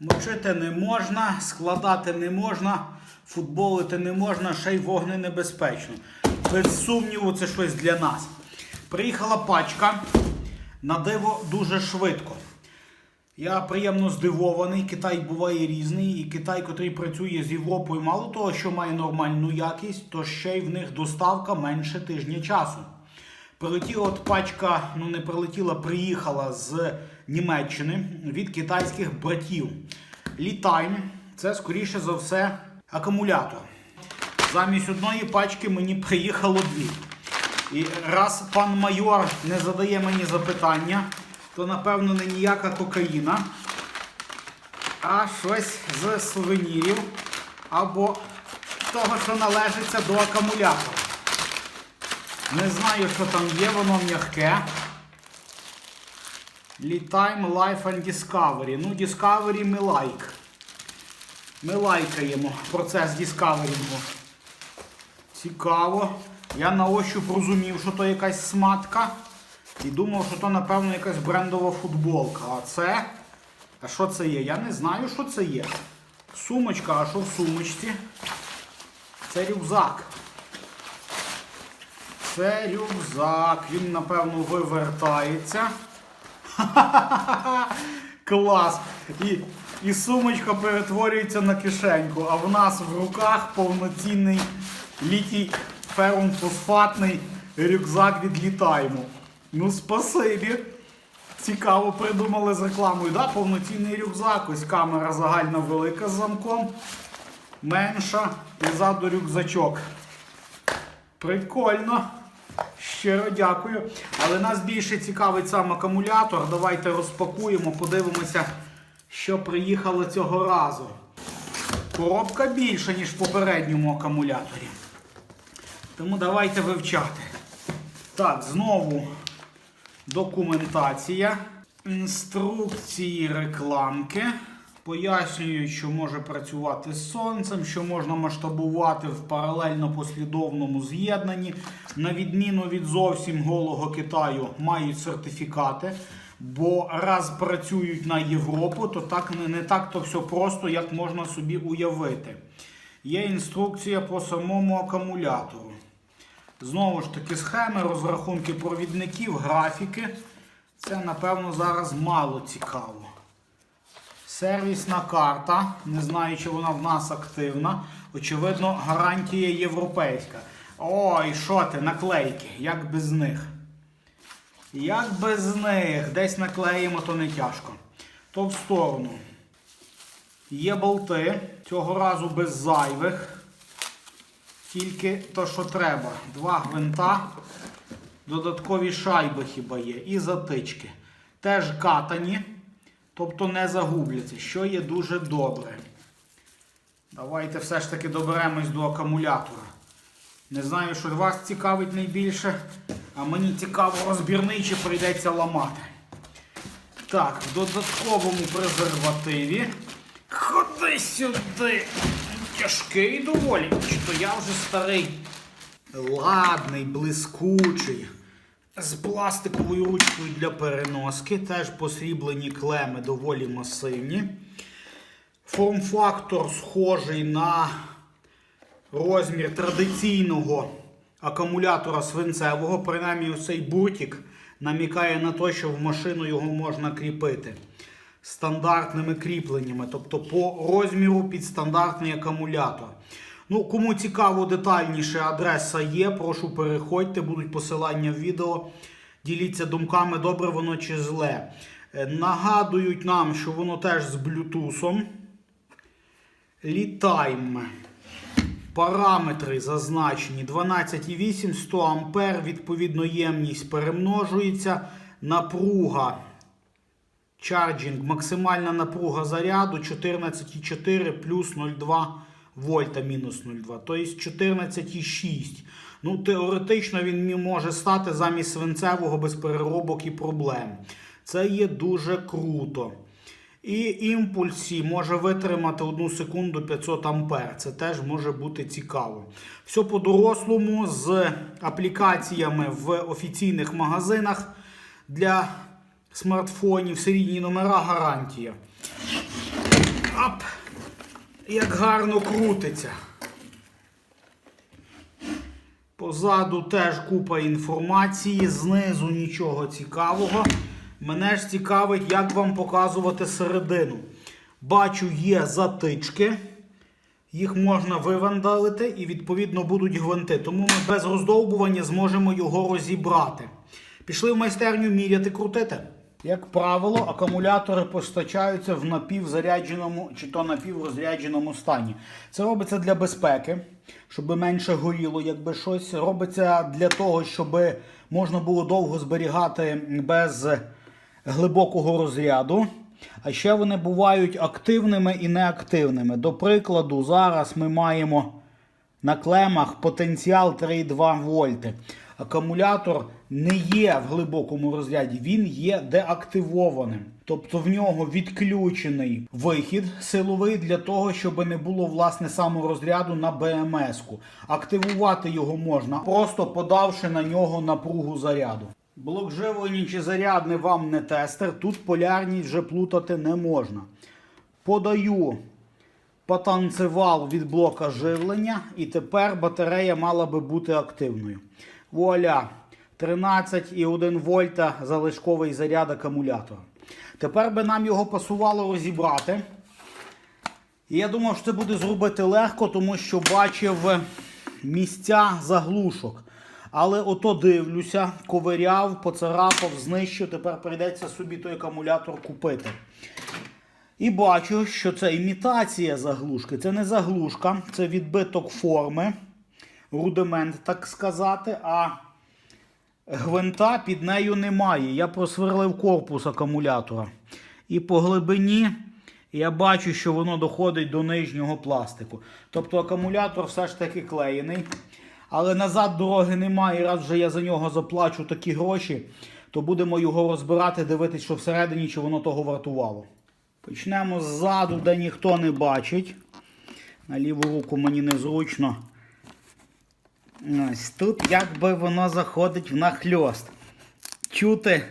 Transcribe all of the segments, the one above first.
Мочити не можна, складати не можна, футболити не можна, ще й вогненебезпечно. Без сумніву, це щось для нас. Приїхала пачка на диво дуже швидко. Я приємно здивований. Китай буває різний, і Китай, котрий працює з Європою, мало того, що має нормальну якість, то ще й в них доставка менше тижня часу. Прилетіла от пачка, ну не прилетіла, приїхала з Німеччини від китайських братів. Літайм це скоріше за все акумулятор. Замість одної пачки мені приїхало дві. І раз пан майор не задає мені запитання, то напевно не ніяка кокаїна, а щось з сувенірів або того, що належиться до акумулятора. Не знаю, що там є, воно м'яке. Літайм Life and Discovery. Ну, Discovery ми лайк. Ми лайкаємо процес діскаверінгу. Цікаво. Я на ощуп розумів, що то якась сматка. І думав, що то, напевно, якась брендова футболка. А це. А що це є? Я не знаю, що це є. Сумочка, а що в сумочці? Це рюкзак. Це рюкзак. Він, напевно, вивертається. Клас! І, і сумочка перетворюється на кишеньку, а в нас в руках повноцінний літій ферумфосфатний рюкзак від літайму. Ну, спасибі. Цікаво придумали з рекламою. Да? Повноцінний рюкзак. Ось камера загальна велика з замком. Менша і ззаду рюкзачок. Прикольно. Щиро дякую. Але нас більше цікавить сам акумулятор. Давайте розпакуємо, подивимося, що приїхало цього разу. Коробка більша, ніж в попередньому акумуляторі. Тому давайте вивчати. Так, знову документація. Інструкції рекламки. Пояснюють, що може працювати з сонцем, що можна масштабувати в паралельно послідовному з'єднанні. На відміну від зовсім голого Китаю, мають сертифікати. Бо раз працюють на Європу, то так не, так то все просто, як можна собі уявити. Є інструкція по самому акумулятору. Знову ж таки, схеми, розрахунки провідників, графіки. Це, напевно, зараз мало цікаво. Сервісна карта. Не знаю, чи вона в нас активна. Очевидно, гарантія європейська. Ой, що ти, наклейки, як без них? Як без них? Десь наклеїмо, то не тяжко. То в сторону. Є болти. Цього разу без зайвих. Тільки то, що треба. Два гвинта. Додаткові шайби хіба є. І затички. Теж катані. Тобто не загубляться, що є дуже добре. Давайте все ж таки доберемось до акумулятора. Не знаю, що вас цікавить найбільше, а мені цікаво розбірний, чи прийдеться ламати. Так, в додатковому презервативі. Ходи сюди. Тяжкий доволі. Чи то я вже старий. Ладний, блискучий. З пластиковою ручкою для переноски. Теж посріблені клеми доволі масивні. Форм-фактор схожий на розмір традиційного акумулятора свинцевого. Принаймні, цей буртик намікає на те, що в машину його можна кріпити стандартними кріпленнями, тобто по розміру під стандартний акумулятор. Ну, Кому цікаво детальніше, адреса є. Прошу переходьте, будуть посилання в відео. Діліться думками, добре воно чи зле. Е, Нагадують нам, що воно теж з блютусом. Літайм. Параметри зазначені 12,8 100 А. Відповідно, ємність перемножується. Напруга. Чарджинг. Максимальна напруга заряду 14,4 плюс 0,2 вольта мінус 0,2. Тобто 14,6. Ну, теоретично він може стати замість свинцевого без переробок і проблем. Це є дуже круто. І імпульсі може витримати 1 секунду 500 ампер. Це теж може бути цікаво. Все по-дорослому з аплікаціями в офіційних магазинах для смартфонів, серійні номера гарантія. Як гарно крутиться. Позаду теж купа інформації, знизу нічого цікавого. Мене ж цікавить, як вам показувати середину. Бачу, є затички. Їх можна вивандалити і відповідно будуть гвинти. Тому ми без роздовбування зможемо його розібрати. Пішли в майстерню міряти, крутити. Як правило, акумулятори постачаються в напівзарядженому чи то напіврозрядженому стані. Це робиться для безпеки, щоб менше горіло, якби щось. Робиться для того, щоб можна було довго зберігати без глибокого розряду. А ще вони бувають активними і неактивними. До прикладу, зараз ми маємо на клемах потенціал 3,2 вольти. Акумулятор не є в глибокому розряді, він є деактивованим. Тобто в нього відключений вихід силовий для того, щоб не було власне саморозряду на БМС-ку. Активувати його можна, просто подавши на нього напругу заряду. Блок живлення чи зарядний вам не тестер. Тут полярність вже плутати не можна. Подаю потанцевал від блока живлення, і тепер батарея мала би бути активною. Вуаля, 13,1 вольта залишковий заряд акумулятора. Тепер би нам його пасувало розібрати. І я думав, що це буде зробити легко, тому що бачив місця заглушок. Але ото дивлюся, ковиряв, поцарапав, знищив. Тепер прийдеться собі той акумулятор купити. І бачу, що це імітація заглушки. Це не заглушка, це відбиток форми, рудимент, так сказати. А гвинта під нею немає. Я просверлив корпус акумулятора. І по глибині я бачу, що воно доходить до нижнього пластику. Тобто акумулятор все ж таки клеєний. Але назад дороги немає. І раз вже я за нього заплачу такі гроші, то будемо його розбирати, дивитися, що всередині чи воно того вартувало. Почнемо ззаду, де ніхто не бачить. На ліву руку мені незручно. Ось тут якби воно заходить в нахльост. Чути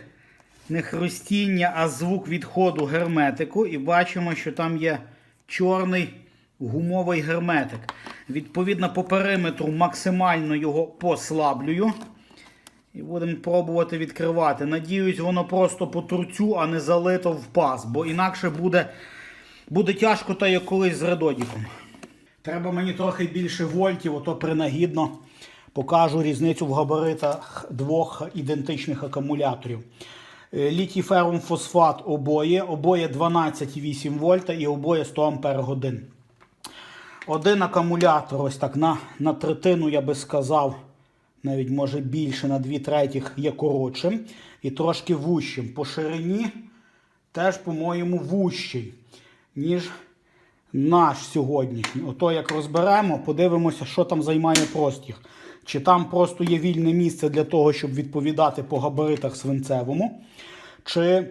не хрустіння, а звук відходу герметику. І бачимо, що там є чорний гумовий герметик. Відповідно, по периметру максимально його послаблюю. І будемо пробувати відкривати. Надіюсь, воно просто по турцю, а не залито в паз, бо інакше буде буде тяжко, та як колись з редодіком. Треба мені трохи більше вольтів, ото принагідно покажу різницю в габаритах двох ідентичних акумуляторів. Е, Літій ферум фосфат обоє, обоє 12,8 вольта і обоє 100 ампер годин. Один акумулятор, ось так на, на третину, я би сказав, навіть може більше на 2 третіх є коротшим і трошки вущим. По ширині теж, по-моєму, вущий, ніж наш сьогоднішній. Ото як розберемо, подивимося, що там займає простір. Чи там просто є вільне місце для того, щоб відповідати по габаритах свинцевому, чи,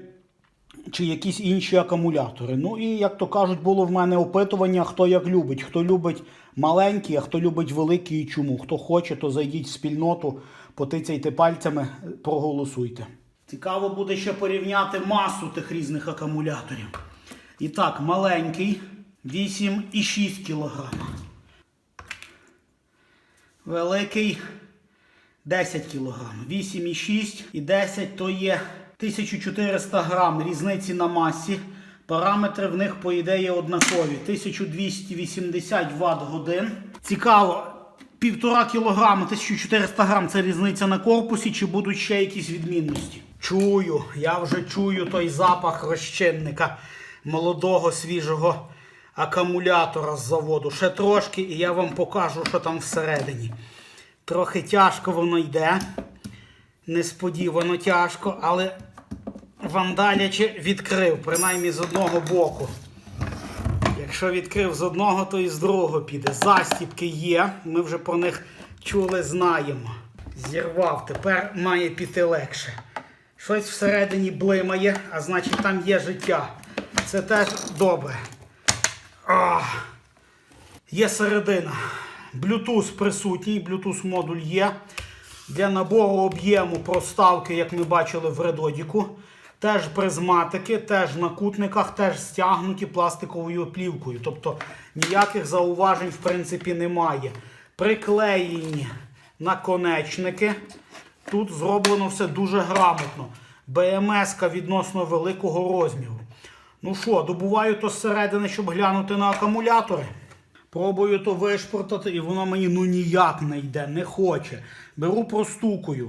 чи якісь інші акумулятори. Ну і, як то кажуть, було в мене опитування, хто як любить. Хто любить маленькі, а хто любить великі і чому. Хто хоче, то зайдіть в спільноту, потицяйте пальцями, проголосуйте. Цікаво буде ще порівняти масу тих різних акумуляторів. І так, маленький 8,6 кг. Великий 10 кг. 8,6 і 10 то є 1400 грам різниці на масі. Параметри в них, по ідеї, однакові. 1280 Вт годин. Цікаво, 1,5 кг, 1400 грам це різниця на корпусі, чи будуть ще якісь відмінності? Чую, я вже чую той запах розчинника молодого свіжого акумулятора з заводу. Ще трошки, і я вам покажу, що там всередині. Трохи тяжко воно йде. Несподівано тяжко, але вандаляче відкрив, принаймні з одного боку. Якщо відкрив з одного, то і з другого піде. Застіпки є, ми вже про них чули, знаємо. Зірвав, тепер має піти легше. Щось всередині блимає, а значить там є життя. Це теж добре. Ах. Є середина. Bluetooth присутній, Bluetooth модуль є. Для набору об'єму проставки, як ми бачили в редодіку. Теж призматики, теж на кутниках, теж стягнуті пластиковою плівкою. Тобто ніяких зауважень в принципі немає. Приклеєні наконечники. Тут зроблено все дуже грамотно. БМС відносно великого розміру. Ну що, добуваю то зсередини, щоб глянути на акумулятори. Пробую то вишпортати, і воно мені ну ніяк не йде, не хоче. Беру простукою.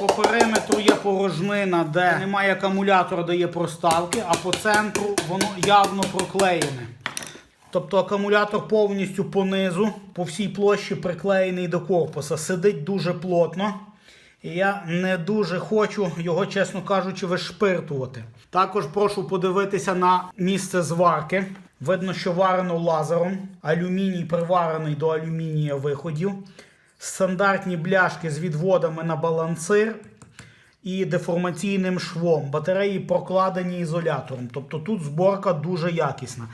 По периметру є порожнина, де немає акумулятора, де є проставки, а по центру воно явно проклеєне. Тобто акумулятор повністю понизу, по всій площі приклеєний до корпуса. Сидить дуже плотно. Я не дуже хочу його, чесно кажучи, вишпиртувати. Також прошу подивитися на місце зварки. Видно, що варено лазером. Алюміній приварений до алюмінія виходів. Стандартні бляшки з відводами на балансир і деформаційним швом. Батареї прокладені ізолятором. Тобто тут зборка дуже якісна.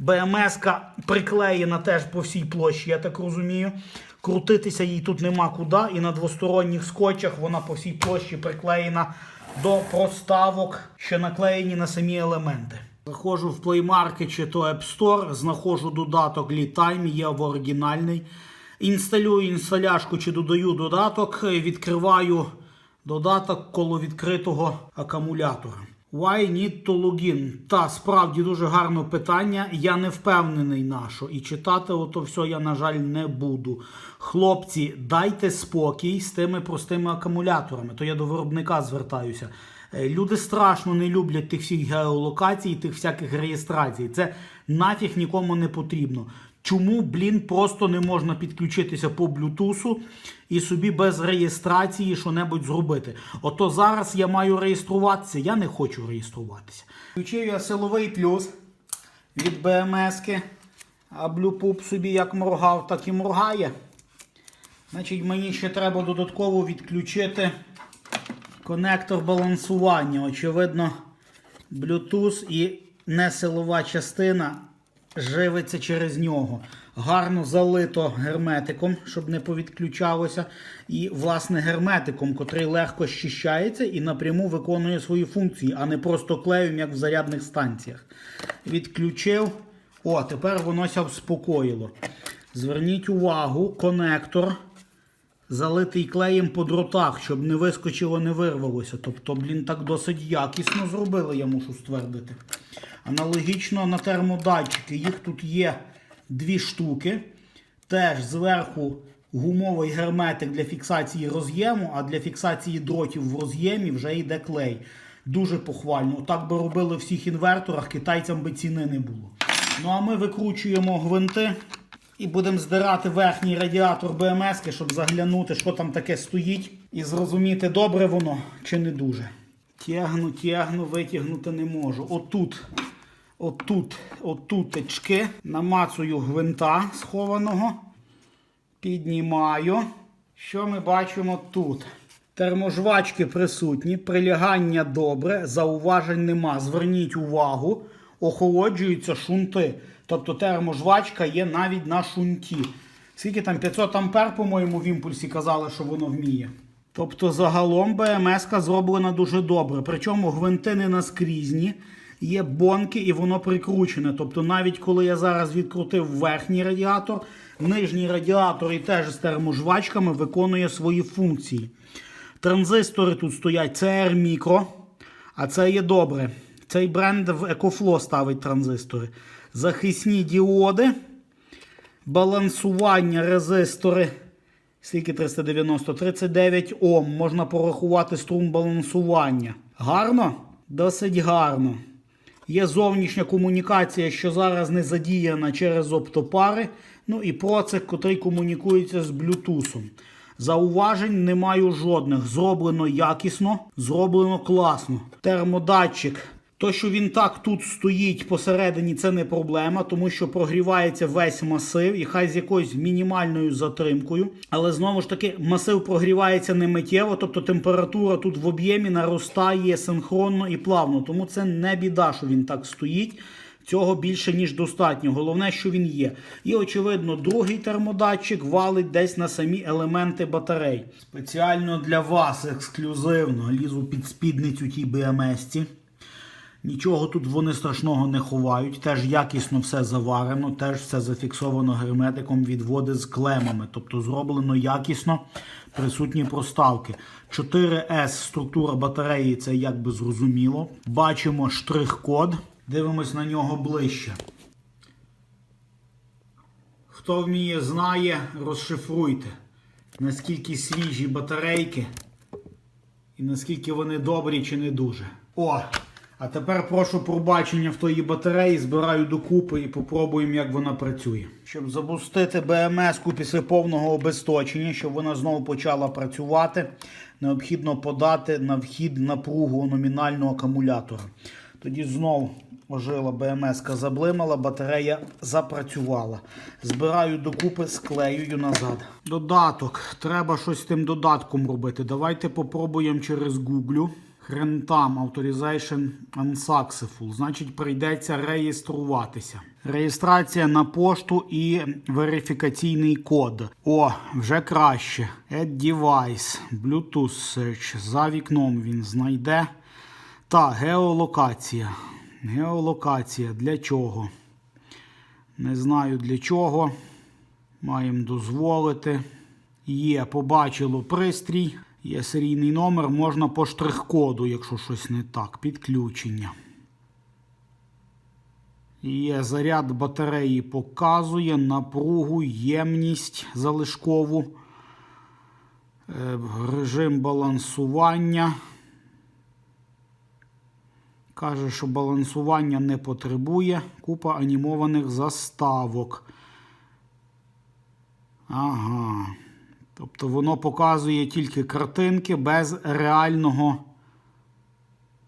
БМС-ка приклеєна теж по всій площі, я так розумію. Крутитися їй тут нема куди. І на двосторонніх скотчах вона по всій площі приклеєна до проставок, що наклеєні на самі елементи. Заходжу в Play Market чи то App Store, знаходжу додаток LeadTime, є в оригінальний. Інсталюю інсталяшку чи додаю додаток, відкриваю додаток коло відкритого акумулятора. Why need to login? Та справді дуже гарне питання. Я не впевнений на що. І читати ото все я, на жаль, не буду. Хлопці, дайте спокій з тими простими акумуляторами. То я до виробника звертаюся. Е, Люди страшно не люблять тих всіх геолокацій, тих всяких реєстрацій. Це нафіг нікому не потрібно. Чому, блін, просто не можна підключитися по блютусу і собі без реєстрації що-небудь зробити? Ото зараз я маю реєструватися, я не хочу реєструватися. Включив я силовий плюс від БМСки, а блюпуп собі як моргав, так і моргає. Значить, мені ще треба додатково відключити конектор балансування. Очевидно, Bluetooth і несилова частина живиться через нього. Гарно залито герметиком, щоб не повідключалося. І, власне, герметиком, котрий легко щищається і напряму виконує свої функції, а не просто клеєм, як в зарядних станціях. Відключив. О, тепер воно ся вспокоїло. Зверніть увагу, конектор залитий клеєм по дротах, щоб не вискочило, не вирвалося. Тобто, блін, так досить якісно зробили, я мушу ствердити. Аналогічно на термодатчики. Їх тут є дві штуки. Теж зверху гумовий герметик для фіксації роз'єму, а для фіксації дротів в роз'ємі вже йде клей. Дуже похвально. Так би робили в всіх інверторах, китайцям би ціни не було. Ну а ми викручуємо гвинти і будемо здирати верхній радіатор БМС, щоб заглянути, що там таке стоїть, і зрозуміти, добре воно чи не дуже. Тягну, тягну, витягнути не можу. Отут, отут, отут течки. Намацую гвинта схованого. Піднімаю. Що ми бачимо тут? Терможвачки присутні, прилягання добре, зауважень нема. Зверніть увагу, охолоджуються шунти. Тобто терможвачка є навіть на шунті. Скільки там 500 ампер, по-моєму, в імпульсі казали, що воно вміє. Тобто загалом БМС зроблена дуже добре. Причому гвинти не наскрізні, є бонки і воно прикручене. Тобто, навіть коли я зараз відкрутив верхній радіатор, нижній радіатор і теж з терможвачками виконує свої функції. Транзистори тут стоять CR Micro, а це є добре. Цей бренд в EcoFlow ставить транзистори. Захисні діоди, балансування резистори. Скільки 390? 39 Ом. Можна порахувати струм балансування. Гарно? Досить гарно. Є зовнішня комунікація, що зараз не задіяна через оптопари. Ну і процик, котрий комунікується з блютусом. Зауважень не маю жодних. Зроблено якісно, зроблено класно. Термодатчик. То, що він так тут стоїть посередині, це не проблема, тому що прогрівається весь масив, і хай з якоюсь мінімальною затримкою. Але знову ж таки, масив прогрівається не миттєво, тобто температура тут в об'ємі наростає синхронно і плавно. Тому це не біда, що він так стоїть. Цього більше, ніж достатньо. Головне, що він є. І, очевидно, другий термодатчик валить десь на самі елементи батарей. Спеціально для вас ексклюзивно лізу під спідницю тій БМС-ці. Нічого тут вони страшного не ховають. Теж якісно все заварено, теж все зафіксовано герметиком відводи з клемами. Тобто зроблено якісно, присутні проставки. 4С структура батареї це якби зрозуміло. Бачимо штрих-код. Дивимось на нього ближче. Хто вміє, знає, розшифруйте, наскільки свіжі батарейки і наскільки вони добрі чи не дуже. О! А тепер прошу пробачення в тої батареї, збираю докупи і попробуємо, як вона працює. Щоб запустити БМС-ку після повного обесточення, щоб вона знову почала працювати, необхідно подати на вхід напругу номінального акумулятора. Тоді знов ожила БМС-ка заблимала, батарея запрацювала. Збираю докупи, склеюю назад. Додаток. Треба щось з тим додатком робити. Давайте попробуємо через Google. Там Authorization Unsuccessful. Значить, прийдеться реєструватися. Реєстрація на пошту і верифікаційний код. О, вже краще. Add device. Bluetooth search. За вікном він знайде. Та, геолокація. Геолокація. Для чого? Не знаю для чого. Маємо дозволити. Є, побачило пристрій. Є серійний номер, можна по штрих-коду, якщо щось не так. Підключення. Є заряд батареї показує напругу, ємність залишкову, Е, режим балансування. Каже, що балансування не потребує. Купа анімованих заставок. Ага. Тобто воно показує тільки картинки без реального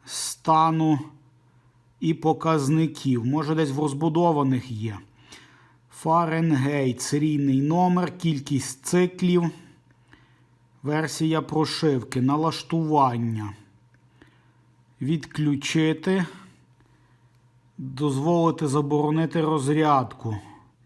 стану і показників. Може, десь в розбудованих є. Фаренгейт, серійний номер, кількість циклів, версія прошивки, налаштування. Відключити. Дозволити заборонити розрядку.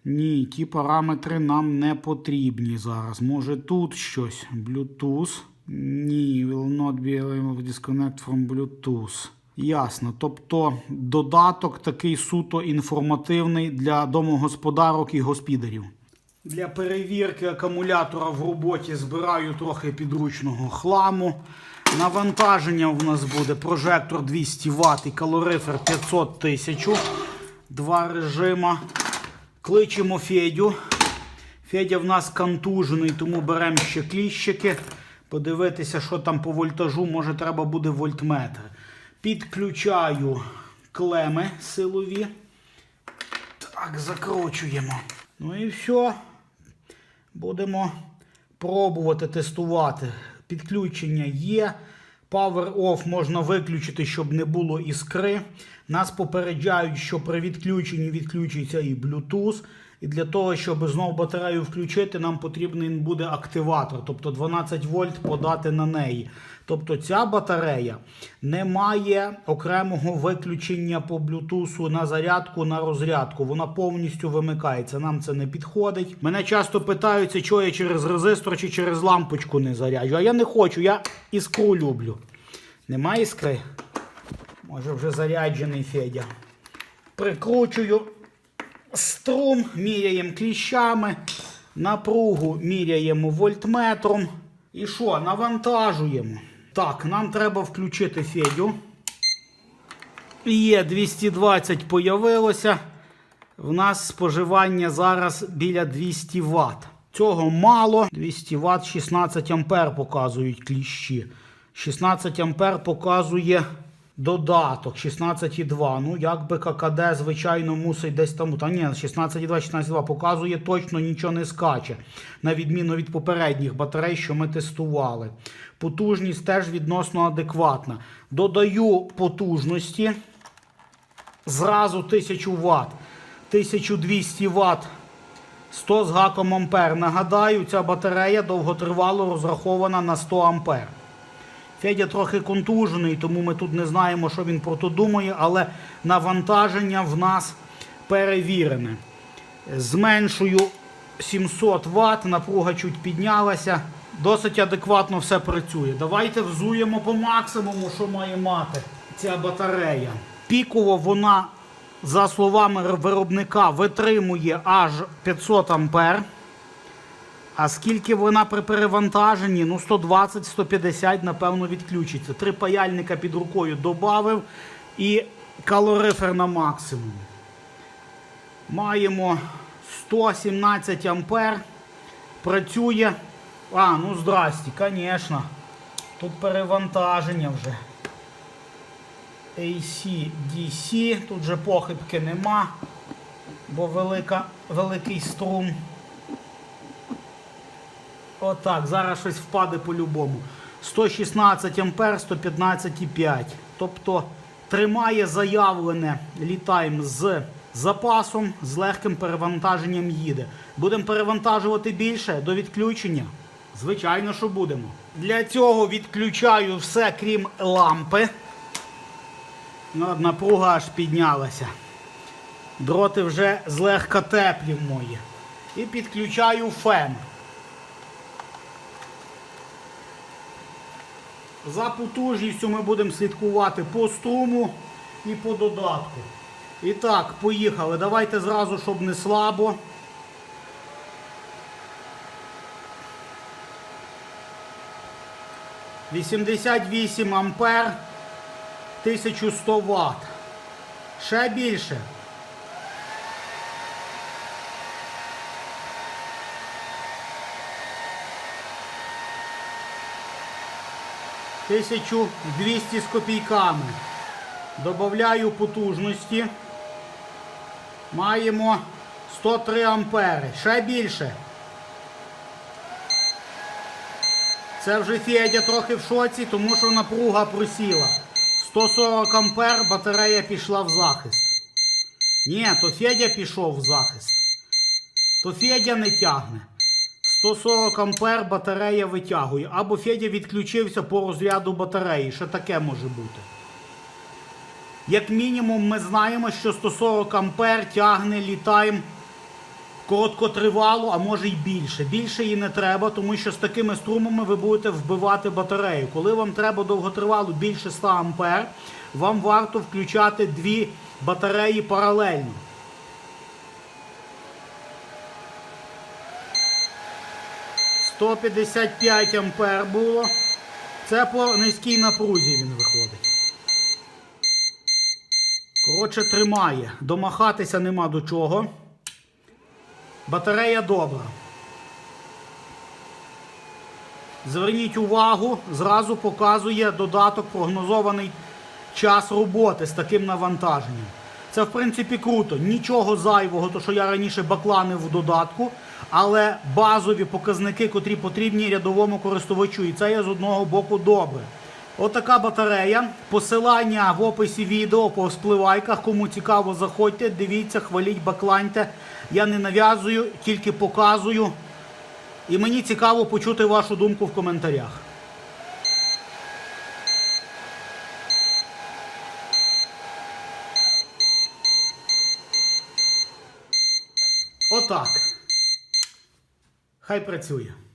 Ні, ті параметри нам не потрібні зараз. Може тут щось. Bluetooth. Ні, will not be able to disconnect from Bluetooth. Ясно. Тобто додаток такий суто інформативний для домогосподарок і господарів. Для перевірки акумулятора в роботі збираю трохи підручного хламу. Навантаження в нас буде прожектор 200 Вт і калорифер 500 тисяч. Два режима. Кличемо Федю. Федя в нас контужений, тому беремо ще кліщики. Подивитися, що там по вольтажу, може треба буде вольтметр. Підключаю клеми силові. Так, закручуємо. Ну і все. Будемо пробувати тестувати. Підключення є. Power off можна виключити, щоб не було іскри. Нас попереджають, що при відключенні відключиться і Bluetooth. І для того, щоб знову батарею включити, нам потрібен буде активатор, тобто 12 вольт подати на неї. Тобто ця батарея не має окремого виключення по Bluetooth на зарядку, на розрядку. Вона повністю вимикається. Нам це не підходить. Мене часто питаються, що я через резистор чи через лампочку не заряджу. А я не хочу, я іскру люблю. Немає іскри? Може вже заряджений Федя. Прикручую струм, міряємо кліщами, напругу міряємо вольтметром. І що, навантажуємо. Так, нам треба включити Федю. Є 220 появилося. В нас споживання зараз біля 200 Вт. Цього мало. 200 Вт, 16 А показують кліщі. 16 А показує додаток 16,2. Ну, якби ККД, звичайно, мусить десь там. Та ні, 16,2, 16,2 показує точно нічого не скаче. На відміну від попередніх батарей, що ми тестували. Потужність теж відносно адекватна. Додаю потужності. Зразу 1000 Вт, 1200 Вт, 100 з гаком ампер. Нагадаю, ця батарея довготривало розрахована на 100 ампер. Федя трохи контужений, тому ми тут не знаємо, що він про то думає, але навантаження в нас перевірене. Зменшую 700 Вт, напруга чуть піднялася. Досить адекватно все працює. Давайте взуємо по максимуму, що має мати ця батарея. Піково вона, за словами виробника, витримує аж 500 ампер. А скільки вона при перевантаженні? Ну, 120-150, напевно, відключиться. Три паяльника під рукою додав і калорифер на максимум. Маємо 117 ампер. Працює. А, ну здрасті, звісно. Тут перевантаження вже. AC, DC, тут же похибки нема, бо велика, великий струм. Отак, зараз щось впаде по-любому. 116 ампер, 115,5. Тобто тримає заявлене літаєм з запасом, з легким перевантаженням їде. Будемо перевантажувати більше до відключення? Звичайно, що будемо. Для цього відключаю все, крім лампи. Ну, напруга аж піднялася. Дроти вже злегка теплі мої. І підключаю фен. За потужністю ми будемо слідкувати по струму і по додатку. І так, поїхали. Давайте зразу, щоб не слабо. Вісімдесят вісім ампер, 1100 Вт. Ще більше. Тисячу двісті з копійками. Добавляю потужності. Маємо 103 ампери. Ще більше. Це вже Федя трохи в шоці, тому що напруга просіла. 140 ампер батарея пішла в захист. Ні, то Федя пішов в захист. То Федя не тягне. 140 ампер батарея витягує. Або Федя відключився по розряду батареї. Ще таке може бути. Як мінімум, ми знаємо, що 140 ампер тягне літайм короткотривало, а може й більше. Більше її не треба, тому що з такими струмами ви будете вбивати батарею. Коли вам треба довготривало більше 100 ампер, вам варто включати дві батареї паралельно. «155 ампер було. Це по низькій напрузі він виходить. Коротше, тримає. Домахатися нема до чого. Батарея добра. Зверніть увагу, зразу показує додаток прогнозований час роботи з таким навантаженням. Це, в принципі, круто. Нічого зайвого, то що я раніше бакланив в додатку, але базові показники, котрі потрібні рядовому користувачу. І це є з одного боку добре. Отака батарея. Посилання в описі відео по спливайках. Кому цікаво, заходьте, дивіться, хваліть, бакланьте. Я не нав'язую, тільки показую. І мені цікаво почути вашу думку в коментарях. Отак. Хай працює.